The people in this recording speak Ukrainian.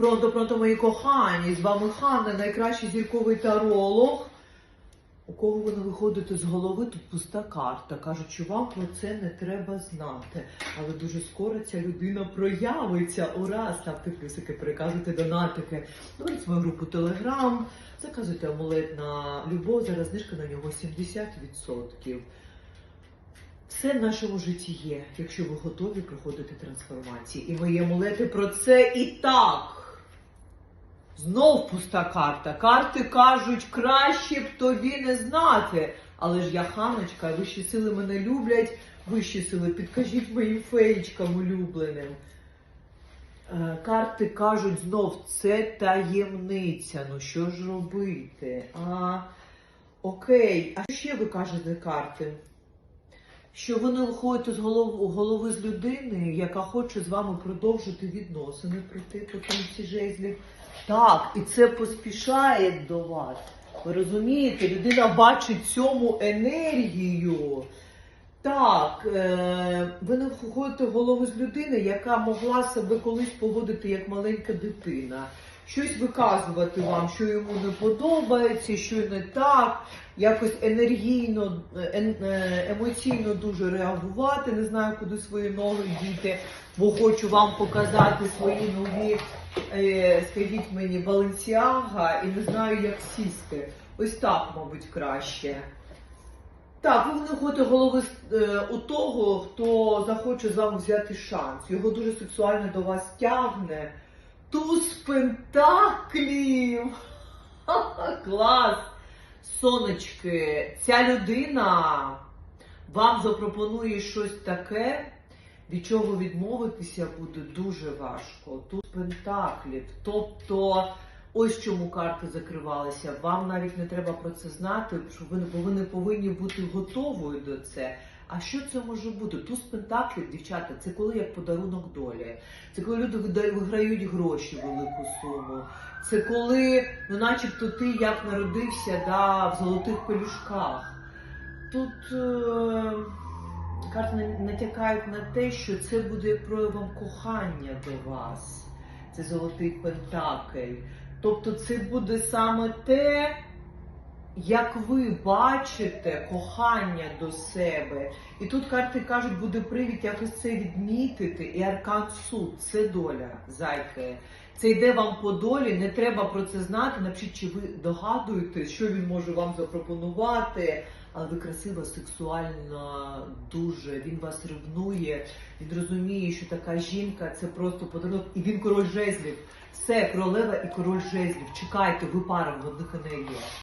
Пронто, пронто, мої кохані, з вами Ханна, найкращий зірковий таролог. У кого ви не виходите з голови, тут пуста карта. Кажуть, що вам про це не треба знати. Але дуже скоро ця людина проявиться. Ура! Ставте плюсики, переказуйте донатики. Говоріть свою групу Телеграм, заказуйте амулет на любов, зараз знижка на нього 70%. Все в нашому житті є, якщо ви готові проходити трансформації. І мої амулети про це і так. Знов пуста карта. Карти кажуть, краще б тобі не знати. Але ж я ханочка, вищі сили мене люблять. Вищі сили, підкажіть моїм феєчкам улюбленим. Е, Карти кажуть знов, це таємниця. Ну що ж робити? А, окей, а що ще ви кажете карти? Що ви не виходите з голов- голови з людини, яка хоче з вами продовжити відносини прийти по кінці жезлів. Так, і це поспішає до вас. Ви розумієте, людина бачить цьому енергію. Так, е, ви не входите в голову з людини, яка могла себе колись поводити як маленька дитина. Щось виказувати вам, що йому не подобається, що не так, якось енергійно, е, емоційно дуже реагувати, не знаю, куди свої ноги діти, бо хочу вам показати свої нові, е, скажіть мені, Баленсіага і не знаю, як сісти. Ось так, мабуть, краще. Так, ви знаходите голови е, у того, хто захоче з вами взяти шанс. Його дуже сексуально до вас тягне. Туз пентаклів! Клас! Сонечки, ця людина вам запропонує щось таке, від чого відмовитися буде дуже важко. Туз пентаклів. Тобто, ось чому карти закривалися. Вам навіть не треба про це знати, бо ви не повинні бути готовою до це. А що це може бути? Туз пентаклів, дівчата, це коли як подарунок долі. Це коли люди виграють гроші велику суму. Це коли, ну, начебто, ти як народився да, в золотих пелюшках. Тут е, карти натякають на те, що це буде проявом кохання до вас. Це золотий пентакль. Тобто це буде саме те, як ви бачите кохання до себе. І тут карти кажуть, буде привід якось це відмітити. І аркан суд це доля, зайки. Це йде вам по долі, не треба про це знати. Напишіть, чи ви догадуєтесь, що він може вам запропонувати. Але ви красива, сексуальна, дуже. Він вас ревнує. Він розуміє, що така жінка це просто подарунок. І він король жезлів. Все, королева і король жезлів. Чекайте, ви пара в одних енергіях.